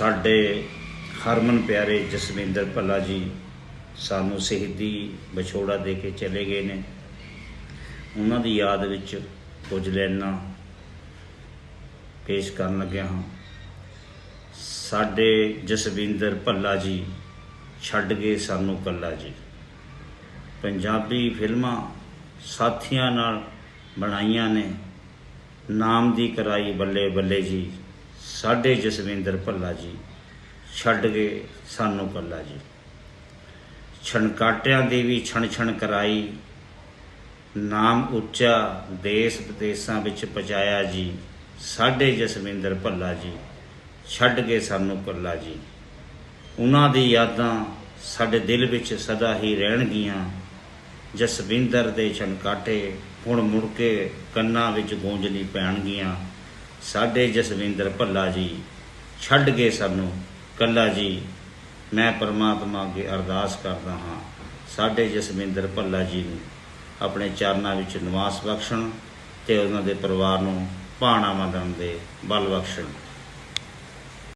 ਸਾਡੇ ਹਰਮਨ ਪਿਆਰੇ ਜਸਵਿੰਦਰ ਭੱਲਾ ਜੀ ਸਾਨੂੰ ਸ਼ਹੀਦੀ ਵਿਛੋੜਾ ਦੇ ਕੇ ਚਲੇ ਗਏ ਨੇ। ਉਹਨਾਂ ਦੀ ਯਾਦ ਵਿੱਚ ਕੁਝ ਲੈਣਾ ਪੇਸ਼ ਕਰਨ ਲੱਗਿਆ ਹਾਂ। ਸਾਡੇ ਜਸਵਿੰਦਰ ਭੱਲਾ ਜੀ ਛੱਡ ਗਏ ਸਾਨੂੰ ਕੱਲਾ ਜੀ। ਪੰਜਾਬੀ ਫਿਲਮਾਂ ਸਾਥੀਆਂ ਨਾਲ ਬਣਾਈਆਂ ਨੇ। ਨਾਮ ਦੀ ਕਰਾਈ ਬੱਲੇ ਬੱਲੇ ਜੀ। ਸਾਡੇ ਜਸਵਿੰਦਰ ਭੱਲਾ ਜੀ ਛੱਡ ਗਏ ਸਾਨੂੰ ਕੱਲਾ ਜੀ। ਛਣਕਾਟਿਆਂ ਦੀ ਵੀ ਛਣ ਛਣ ਕਰਾਈ, ਨਾਮ ਉੱਚਾ ਦੇਸ਼ ਵਿਦੇਸ਼ਾਂ ਵਿੱਚ ਪਹੁੰਚਾਇਆ ਜੀ। ਸਾਡੇ ਜਸਵਿੰਦਰ ਭੱਲਾ ਜੀ ਛੱਡ ਗਏ ਸਾਨੂੰ ਕੱਲਾ ਜੀ। ਉਹਨਾਂ ਦੀ ਯਾਦਾਂ ਸਾਡੇ ਦਿਲ ਵਿੱਚ ਸਦਾ ਹੀ ਰਹਿਣਗੀਆਂ। ਜਸਵਿੰਦਰ ਦੇ ਛਣਕਾਟੇ ਹੁਣ ਮੁੜ ਕੇ ਕੰਨਾਂ ਵਿੱਚ ਗੂੰਜਣੀ ਪੈਣਗੀਆਂ। ਸਾਡੇ ਜਸਵਿੰਦਰ ਭੱਲਾ ਜੀ, ਛੱਡ ਗਏ ਸਾਨੂੰ ਕੱਲਾ ਜੀ, ਮੈਂ ਪਰਮਾਤਮਾ ਅੱਗੇ ਅਰਦਾਸ ਕਰਦਾ ਹਾਂ, ਸਾਡੇ ਜਸਵਿੰਦਰ ਭੱਲਾ ਜੀ ਨੂੰ ਆਪਣੇ ਚਰਨਾਂ ਵਿੱਚ ਨਿਵਾਸ ਬਖਸ਼ਣ ਤੇ ਉਹਨਾਂ ਦੇ ਪਰਿਵਾਰ ਨੂੰ ਭਾਣਾ ਮੰਨਣ ਦੇ ਬਲ ਬਖਸ਼ਣ।